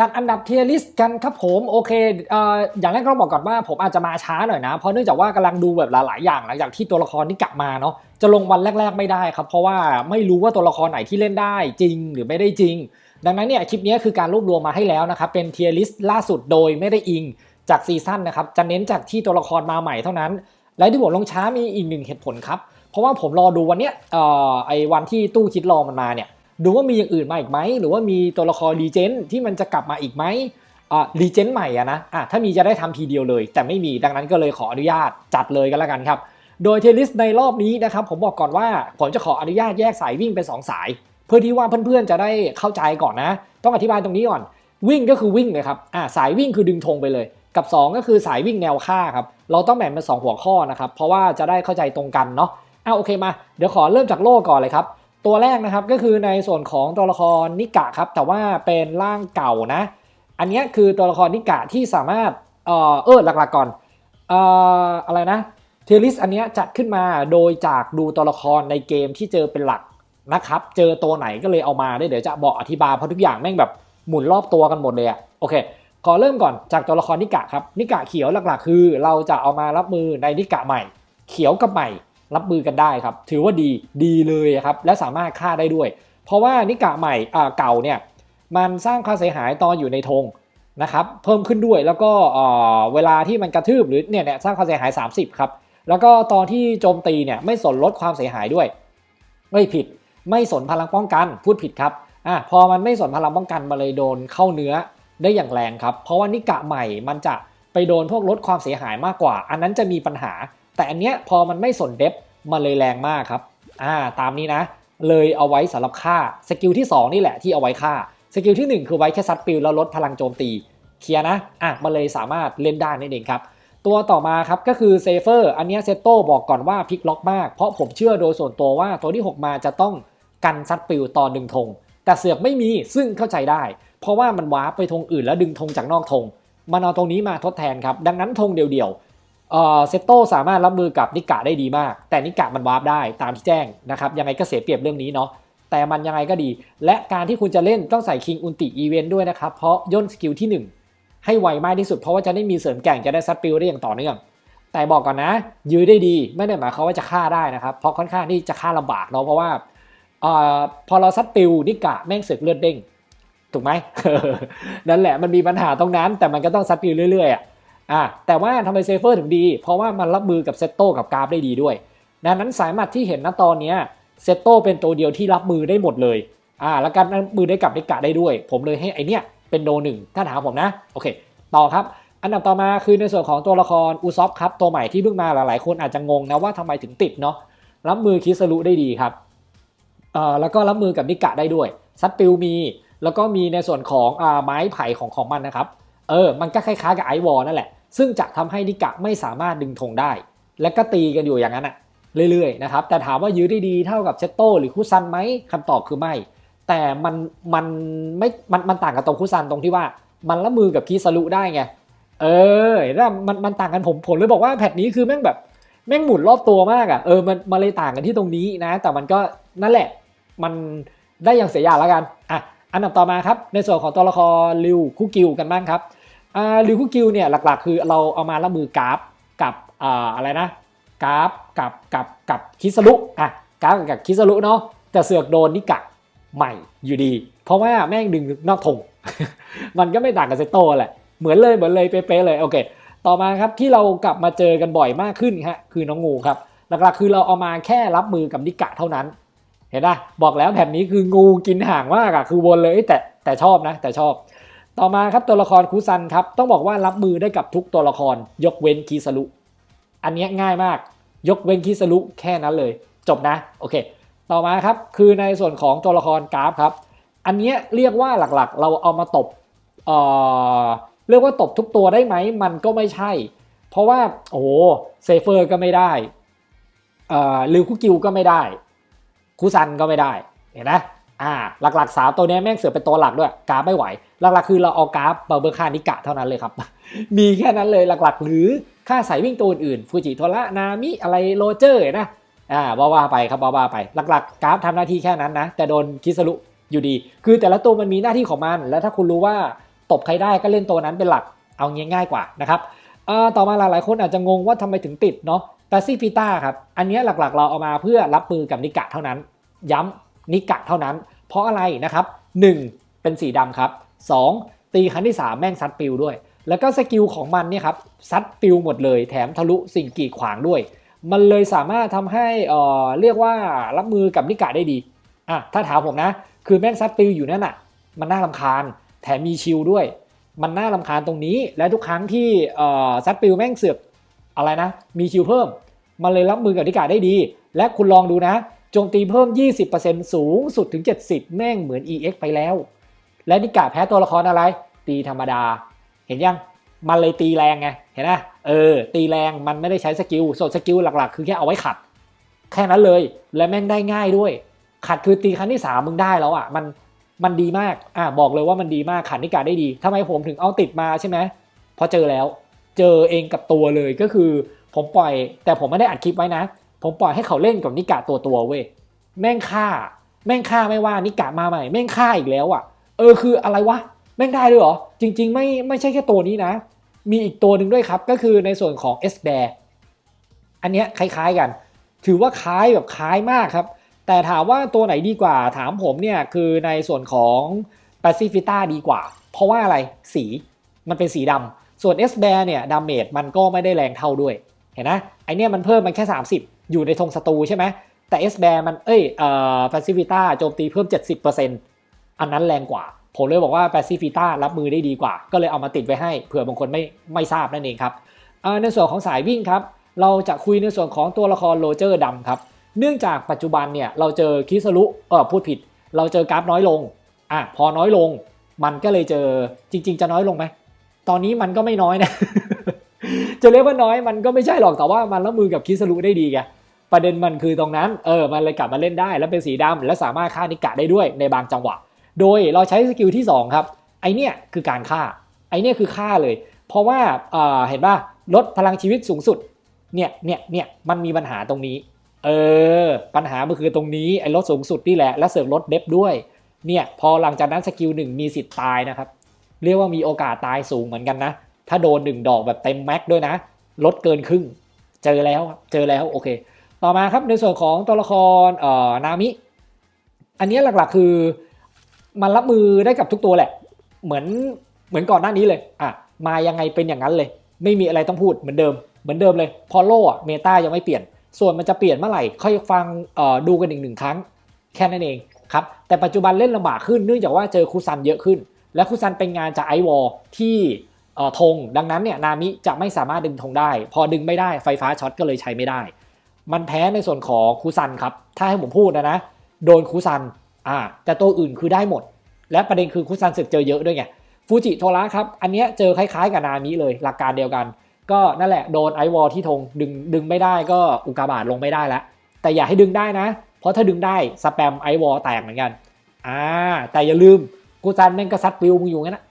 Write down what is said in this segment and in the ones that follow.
จัดอันดับเทียร์ลิสกันครับผมโอเคเอ่ออย่างแรกก็ต้องบอกก่อนว่าผมอาจจะมาช้าหน่อยนะ เพราะเนื่องจากว่ากำลังดูแบบหลายๆอย่างหลังจากที่ตัวละครที่กลับมาเนาะจะลงวันแรก ๆ ไม่ได้ครับ เพราะว่าไม่รู้ว่าตัวละครไหนที่เล่นได้จริงหรือไม่ได้จริง ดังนั้นเนี่ยคลิปนี้คือการรวบรวมมาให้แล้วนะครับเป็นเทียร์ลิสล่าสุดโดยไม่ได้อิงจากซีซั่นนะครับจะเน้นจากที่ตัวละครมาใหม่เท่านั้น และที่ผมลงช้ามีอีกหนึ่งเหตุผลครับเพราะว่าผมรอดูวันเนี้ยเอ่อไอวันที่ตู้คิดรอมันมาเนี่ย ดูว่ามีอย่างอื่นมาอีกไหมหรือว่ามีตัวละครรีเจนที่มันจะกลับมาอีกไหมอ่ารีเจนใหม่อะนะอะถ้ามีจะได้ทำทีเดียวเลย แต่ไม่มีดังนั้นก็เลยขออนุญาตจัดเลยกันแล้วกันครับ โดยเทลิสในรอบนี้นะครับผมบอกก่อนว่าผมจะขออนุญาตแยกสายวิ่งเป็น 2 สาย เพื่อที่ว่าเพื่อนๆจะได้เข้าใจก่อนนะ ต้องอธิบายตรงนี้ก่อนวิ่งก็คือวิ่งเลยครับอ่าสายวิ่งคือดึงธงไปเลย กับ 2 ก็คือสายวิ่งแนวค่าครับเราต้องแบ่งเป็น2หัวข้อนะครับเพราะว่าจะได้เข้าใจตรงกันเนาะอ่าโอเคมาเดี๋ยวขอเริ่มจากโล่ก่อนเลยครับ ตัวแรกนะครับก็คือในส่วนของตัวละครนิกะครับ แต่ว่าเป็นร่างเก่านะ อันนี้คือตัวละครนิกะที่สามารถเออเออหลักๆก่อนเอ่ออะไรนะเทลิสอันนี้จัดขึ้นมาโดยจากดูตัวละครในเกมที่เจอเป็นหลักนะครับ เจอตัวไหนก็เลยเอามาได้เดี๋ยวจะบอกอธิบายเพราะทุกอย่างแม่งแบบหมุนรอบตัวกันหมดเลยอะโอเคขอเริ่มก่อนจากตัวละครนิกะครับนิกะเขียวหลักๆ คือ เราจะเอามารับมือในนิกะใหม่ เขียวกับใหม่ รับมือกันได้ครับ ถือว่าดีดีเลยครับ และสามารถฆ่าได้ด้วย เพราะว่านิกะใหม่เก่าเนี่ยมันสร้างความเสียหายตอนอยู่ในธงนะครับเพิ่มขึ้นด้วยแล้วก็เอ่อเวลาที่มันกระทืบหรือเนี่ยเนี่ยสร้างความเสียหาย 30 ครับ แล้วก็ตอนที่โจมตีเนี่ยไม่สนลดความเสียหายด้วยไม่ผิดไม่สนพลังป้องกันพูดผิดครับอะพอมันไม่สนพลังป้องกันมาเลยโดนเข้าเนื้อได้อย่างแรงครับ เพราะว่านิกะใหม่มันจะไปโดนพวกลดความเสียหายมากกว่า อันนั้นจะมีปัญหา แต่อันเนี้ยพอมันไม่สนเดฟมันเลยแรงมากครับอ่าตามนี้นะ เลยเอาไว้สำหรับฆ่าสกิลที่ 2 นี่แหละที่เอาไว้ฆ่าสกิลที่ 1 คือไว้แค่ซัดปิวแล้วลดพลังโจมตีเคลียนะอะมันเลยสามารถเล่นได้นั่นเองครับตัวต่อมาครับก็คือเซเฟอร์อันนี้เซโต้บอกก่อนว่าพลิกล็อกมาก เพราะผมเชื่อโดยส่วนตัวว่าตัวที่ 6 มาจะต้องกันซัดปิวต่อหนึ่งธงแต่เสือกไม่มีซึ่งเข้าใจได้ เพราะว่ามันว้าร์ปไปธงอื่นแล้วดึงธงจากนอกธงมันเอาตรงนี้มาทดแทนครับ ดังนั้นธงเดียว เซตโต้สามารถรับมือกับนิกะได้ดีมาก แต่นิกะมันวาร์ปได้ตามที่แจ้งนะครับยังไงก็เสียเปรียบเรื่องนี้เนาะแต่มันยังไงก็ดี และการที่คุณจะเล่นต้องใส่คิงอุนติอีเวนต์ด้วยนะครับ เพราะย่นสกิลที่ 1 ให้ไวมากที่สุดเพราะว่าจะได้มีเสริมแก่งจะได้ซัดปิวได้อย่างต่อเนื่อง แต่บอกก่อนนะ ยื้อได้ดีไม่ได้หมายความว่าจะฆ่าได้นะครับ เพราะค่อนข้างที่จะฆ่าลำบากเนาะเพราะว่าอพอเราซัดปิวนิกะแม่งเสือกเลือดเด้งถูกไหมนั่นแหละมันมีปัญหาตรงนั้น แต่มันก็ต้องซัดปิวเรื่อยๆอะ อะแต่ว่าทำไมเซฟเฟอร์ถึงดี เพราะว่ามันรับมือกับเซตโต้กับกราฟได้ดีด้วยดังนั้นสายมัดที่เห็นณตอนนี้เซตโต้เป็นตัวเดียวที่รับมือได้หมดเลยอ่าแล้วการรับมือได้กับนิกะได้ด้วย ผมเลยให้ไอเนี้ยเป็นโดหนึ่งถ้าถามผมนะโอเค ต่อครับ อันดับต่อมาคือในส่วนของตัวละครอูซอฟครับตัวใหม่ที่เพิ่งมาหลายๆ คนอาจจะงงนะว่าทำไมถึงติดเนาะรับมือคิสรุได้ดีครับเอ่อแล้วก็รับมือกับนิกะได้ด้วยซัดปิวมี แล้วก็มีในส่วนของอ่าไม้ไผ่ของของมันนะครับเออมันก็คล้ายๆกับไอวอลนั่นแหละ ซึ่งจะทำให้นิกะไม่สามารถดึงธงได้ และก็ตีกันอยู่อย่างนั้นอะเรื่อยๆนะครับแต่ถามว่ายื้อได้ดีเท่ากับเซตโต้หรือคุซันไหมคำตอบคือไม่ แต่มันมันไม่มันมันต่างกับตรงคุซันตรงที่ว่า มันละมือกับคิสรุได้ไงเออเห็นไหมมันมันต่างกันผมผมเลยบอกว่าแพทนี้คือแม่งแบบแม่งหมุนรอบตัวมากอะ่ะเออมันมาเลยต่างกันที่ตรงนี้นะ แต่มันก็นั่นแหละมันได้อย่างเสียอย่างแล้วกันอะอันดับต่อมาครับในส่วนของตัวละครริวคุกิวกันบ้างครับ ริวคุกิวเนี่ยหลักๆ คือเราเอามาละมือกราฟกับออะไรนะกราฟกับกับกับคิสรุอะกราฟกับคิสรุเนาะแต่เสือกโดนนิกะใหม่อยู่ดี เพราะว่าแม่งดึงนอกธงมันก็ไม่ต่างกับเซโตแหละเหมือนเลยเหมือนเลยเป๊ะๆเลยโอเค ต่อมาครับที่เรากลับมาเจอกันบ่อยมากขึ้นฮะคือน้องงูครับหลักๆคือเราเอามาแค่รับมือกับนิกะเท่านั้น เห็นปะบอกแล้วแผ่นนี้คืองูกินห่างมากอะคือวนเลยแต่แต่ชอบนะ แต่ชอบ ต่อมาครับตัวละครคุซันครับต้องบอกว่ารับมือได้กับทุกตัวละคร ยกเว้นคีสรุอันนี้ง่ายมาก ยกเว้นคีสรุแค่นั้นเลย จบนะโอเค ต่อมาครับคือในส่วนของตัวละครกราฟครับ อันนี้เรียกว่าหลักๆ เราเอามาตบเอ่อเรียกว่าตบทุกตัวได้ไหมมันก็ไม่ใช่ เพราะว่าโอ้โหเซเฟอร์ก็ไม่ได้เอ่อลิวคุกิวก็ไม่ได้คูซันก็ไม่ได้เห็นไหม อ่าหลักๆสามตัวนี้แม่งเสือเป็นตัวหลักด้วยกราฟไม่ไหว หลักๆคือเราเอากราฟเบอร์เบอร์ค่านิกะเท่านั้นเลยครับ มีแค่นั้นเลยหลักๆ หรือค่าสายวิ่งตัวอื่นฟูจิโทระนามิอะไรโรเจอร์นะอ่าว่าว่าไปครับว่าว่าไป หลักๆกราฟทำหน้าที่แค่นั้นนะ แต่โดนคิสรุอยู่ดี คือแต่ละตัวมันมีหน้าที่ของมัน แล้วถ้าคุณรู้ว่าตบใครได้ก็เล่นตัวนั้นเป็นหลักเอางี้ง่ายกว่านะครับอ่อต่อมาหลายๆคนอาจจะงงว่าทำไมถึงติดเนาะแปซิฟิต้าครับ อันนี้หลักๆเราเอามาเพื่อรับมือกับนิกะเท่านั้น ย้ำ นิกะเท่านั้น เพราะอะไรนะครับ 1. เป็นสีดำครับ 2. ตีครั้งที่ 3 แม่งซัดปิวด้วย แล้วก็สกิลของมันเนี่ยครับซัดปิวหมดเลย แถมทะลุสิ่งกีดขวางด้วย มันเลยสามารถทำให้เอ่อเรียกว่ารับมือกับนิกะได้ดีอะถ้าถามผมนะ คือแม่งซัดปิวอยู่นั่นน่ะ มันน่าลำคาญ แถมมีชิลด้วย มันน่าลำคาญตรงนี้ และทุกครั้งที่เอ่อซัดปิวแม่งเสือกอะไรนะ มีชิลเพิ่ม มันเลยรับมือกับนิกาได้ดี และคุณลองดูนะ โจมตีเพิ่ม 20%สูงสุดถึง 70 แม่งเหมือน EX ไปแล้ว และนิกาแพ้ตัวละครอะไร ตีธรรมดา เห็นยัง มันเลยตีแรงไง เห็นไหมเออ ตีแรงมันไม่ได้ใช้สกิล ส่วนสกิลหลักๆ คือแค่เอาไว้ขัด แค่นั้นเลย และแม่งได้ง่ายด้วย ขัดคือตีครั้งที่สามมึงได้แล้วอะ มัน มันดีมาก อะบอกเลยว่ามันดีมาก ขัดนิกาได้ดีทำไมผมถึงเอาติดมาใช่ไหมเพราะเจอแล้ว เจอเองกับตัวเลยก็คือผมปล่อย แต่ผมไม่ได้อัดคลิปไว้นะ ผมปล่อยให้เขาเล่นกับนิกาตัวตัวเว้ยแม่งฆ่า แม่งฆ่าไม่ว่านิกามาใหม่ แม่งฆ่าอีกแล้วอะ เออคืออะไรวะแม่งได้ด้วยเหรอ จริง ๆ ไม่ไม่ใช่แค่ตัวนี้นะ มีอีกตัวหนึ่งด้วยครับ ก็คือในส่วนของ S b e a r อันเนี้ยคล้ายๆกัน ถือว่าคล้ายแบบคล้ายมากครับ แต่ถามว่าตัวไหนดีกว่าถามผมเนี่ยคือในส่วนของ Pacifita ดีกว่า เพราะว่าอะไรสีมันเป็นสีดำส่วน S b e a r เนี่ยดาเมจมันก็ไม่ได้แรงเท่าด้วย เห็นนะไอเนี่ยมันเพิ่มมันแค่ 30 อยู่ในธงศัตรูใช่ไหมแต่ S b e a r มันเอ้ยเอ่อ Pacifita โจมตีเพิ่ม 70%อันนั้นแรงกว่า ผมเลยบอกว่า Pacifita รับมือได้ดีกว่า ก็เลยเอามาติดไว้ให้เผื่อบางคนไม่ไม่ทราบนั่นเองครับในส่วนของสายวิ่งครับ เราจะคุยในส่วนของตัวละครโรเจอร์ดำครับ เนื่องจากปัจจุบันเนี่ยเราเจอคิสรุเออพูดผิด เราเจอกราฟน้อยลงอะพอน้อยลง มันก็เลยเจอจริง ๆ จะน้อยลงไหมตอนนี้มันก็ไม่น้อยนะจะเรียกว่าน้อยมันก็ไม่ใช่หรอกแต่ว่ามันรับมือกับคิสรุได้ดีไง ประเด็นมันคือตรงนั้นเออมันเลยกลับมาเล่นได้แล้วเป็นสีดำและสามารถฆ่านิกะได้ด้วยในบางจังหวะ โดยเราใช้สกิลที่ 2 ครับ ไอเนี่ยคือการฆ่า ไอเนี่ยคือฆ่าเลย เพราะว่าเออเห็นป่ะลดพลังชีวิตสูงสุดเนี่ยเนี่ยเนี่ยมันมีปัญหาตรงนี้เออปัญหามันคือตรงนี้ไอ้ลดสูงสุดนี่แหละ และเสริมลดเดฟด้วยเนี่ยพอหลังจากนั้นสกิลหนึ่งมีสิทธิ์ตายนะครับ เรียกว่ามีโอกาสตายสูงเหมือนกันนะ ถ้าโดนหนึ่งดอกแบบเต็มแม็กด้วยนะ ลดเกินครึ่ง เจอแล้วเจอแล้วโอเค ต่อมาครับในส่วนของตัวละครเอ่อนามิ อันนี้หลักๆคือมันรับมือได้กับทุกตัวแหละ เหมือนเหมือนก่อนหน้านี้เลยอะมายังไงเป็นอย่างนั้นเลย ไม่มีอะไรต้องพูดเหมือนเดิมเหมือนเดิมเลย พอโล่เมตายังไม่เปลี่ยน ส่วนมันจะเปลี่ยนเมื่อไหร่ค่อยฟังเอ่อดูกันอีกหนึ่งครั้ง แค่นั้นเองครับแต่ปัจจุบันเล่นลำบากขึ้นเนื่องจากว่าเจอคูซันเยอะขึ้น และคูซันเป็นงานจากไอวอลที่เอ่อธงดังนั้นเนี่ยนามิจะไม่สามารถดึงธงได้ พอดึงไม่ได้ไฟฟ้าช็อตก็เลยใช้ไม่ได้ มันแพ้ในส่วนของคูซันครับ ถ้าให้ผมพูดนะนะ โดนคูซันอ่าแต่ตัวอื่นคือได้หมด และประเด็นคือคูซันสึกเจอเยอะด้วยไงฟูจิโทระครับ อันเนี้ยเจอคล้ายๆกับนามิเลยหลักการเดียวกัน ก็นั่นแหละโดนไอวอลที่ธงดึงดึงไม่ได้ก็อุกกาบาตลงไม่ได้แล้วแต่อย่าให้ดึงได้นะ เพราะถ้าดึงได้สแปมไอวอลแตกเหมือนกันอ่าแต่อย่าลืมกูซันแม่งก็ซัดปิวมึงอยู่งั้นนะ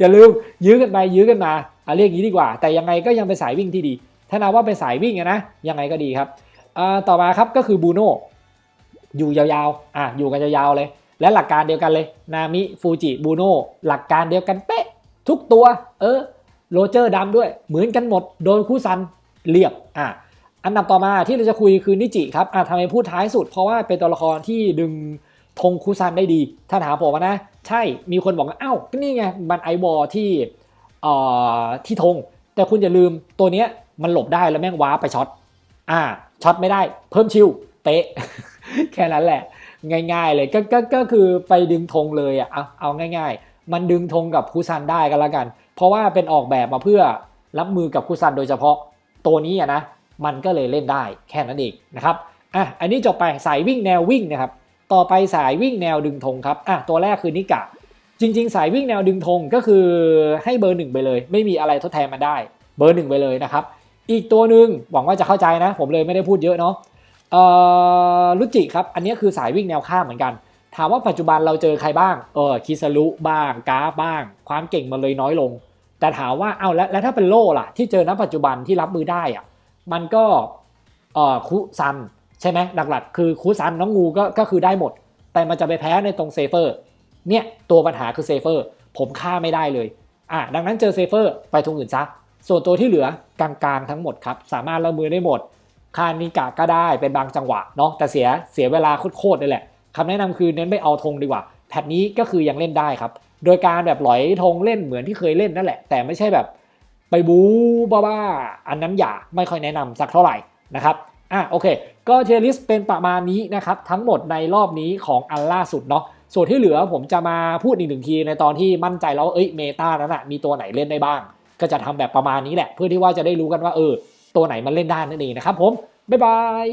อย่าลืมยื้อกันไปยื้อกันมาอะเรียกย่างนี้ดีกว่า แต่ยังไงก็ยังเป็นสายวิ่งที่ดี ถ้านาว่าเป็นสายวิ่งนะยังไงก็ดีครับต่อมาครับก็คือบูโน่อยู่ยาวๆอะอยู่กันยาวๆเลย และหลักการเดียวกันเลย นามิฟูจิบูโน่หลักการเดียวกันเป๊ะ ทุกตัว เออโรเจอร์ดำด้วย เหมือนกันหมดโดยคู่ซันเรียบอะอันดับต่อมาที่เราจะคุยคือนิจิครับอะทำไมพูดท้ายสุด เพราะว่าเป็นตัวละครที่ดึงธงคูซันได้ดี ถ้าถามผมนะ ใช่มีคนบอกว่าอ้าวก็นี่ไงมันไอวอที่เอ่อที่ธงแต่คุณอย่าลืมตัวเนี้ย มันหลบได้แล้วแม่งว้าไปช็อตอ่าช็อตไม่ได้ เพิ่มชิวเตะ แค่นั้นแหละ ง่าย ๆ เลยก็ก็ก็คือไปดึงธงเลยอะเอาเอาง่าย ๆ มันดึงธงกับคูซันได้กันแล้วกัน เพราะว่าเป็นออกแบบมาเพื่อรับมือกับคูซันโดยเฉพาะตัวนี้อะนะมันก็เลยเล่นได้แค่นั้นเองนะครับอะอันนี้จบไปสายวิ่งแนววิ่งนะครับต่อไปสายวิ่งแนวดึงธงครับอะตัวแรกคือนิกะจริง ๆ สายวิ่งแนวดึงธงก็คือให้เบอร์หนึ่งไปเลย ไม่มีอะไรทดแทนมันได้ เบอร์หนึ่งไปเลยนะครับ อีกตัวหนึ่งหวังว่าจะเข้าใจนะ ผมเลยไม่ได้พูดเยอะเนาะรุจิครับ อันนี้คือสายวิ่งแนวข้ามเหมือนกัน ถามว่าปัจจุบันเราเจอใครบ้าง เออคิสรุบ้างกาบ้าง ความเก่งมันเลยน้อยลง แต่ถามว่าเอาแล้วแล้วถ้าเป็นโล่ล่ะ ที่เจอณปัจจุบันที่รับมือได้อะมันก็เออคุซันใช่ไหมหลักๆ คือคุซันน้องงูก็ก็คือได้หมด แต่มันจะไปแพ้ในตรงเซเฟอร์เนี่ยตัวปัญหาคือเซเฟอร์ผมฆ่าไม่ได้เลยอะดังนั้นเจอเซฟเฟอร์ไปทุงอื่นซะ ส่วนตัวที่เหลือกลางๆทั้งหมดครับ สามารถละมือได้หมด คานิกะก็ได้เป็นบางจังหวะเนาะแต่เสียเสียเวลาโคตรๆเลยแหละคำแนะนำคือเน้นไปเอาธงดีกว่าแพทนี้ก็คือยังเล่นได้ครับ โดยการแบบหลอยธงเล่นเหมือนที่เคยเล่นนั่นแหละ แต่ไม่ใช่แบบไปบู๊บ้าอันนั้นอย่าไม่ค่อยแนะนำสักเท่าไหร่นะครับอะโอเค ก็เทลิสเป็นประมาณนี้นะครับ ทั้งหมดในรอบนี้ของอันล่าสุดเนาะส่วนที่เหลือผมจะมาพูดอีกหนึ่งทีในตอนที่มั่นใจแล้วเอ้ยเมตานั้นอะมีตัวไหนเล่นได้บ้าง ก็จะทำแบบประมาณนี้แหละ เพื่อที่ว่าจะได้รู้กันว่าเออตัวไหนมันเล่นได้นั่นเองนะครับผมบ๊ายบาย